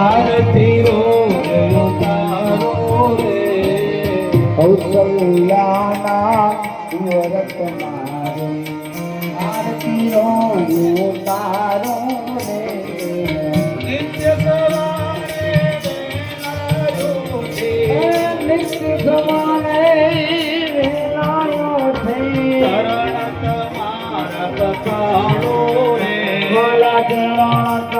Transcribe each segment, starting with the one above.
આરતી રોજ ઉતારો રે કૌશલ્યાના વ્રત મારે આરતીઓ તારો રે નિત્ય સવારે વહેલા જોજે. નિત્ય સવારે વેલાયો થઈ ચરણ તમારા પખાડો રે ભલા ચરણ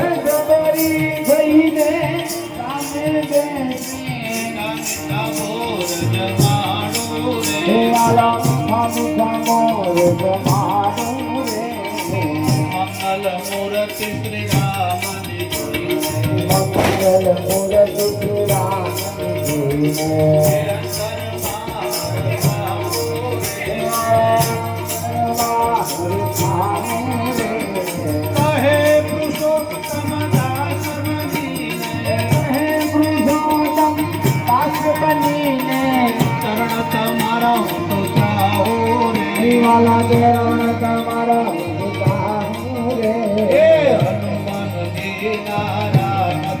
હે જબરી થઈને સામે બેસી. માનું મોર જમાનું રે. મૂર્તિ શ્રી રામ મંગલ મૂરત રામ ચાહું રે હે હનુમાનજી નારાયણ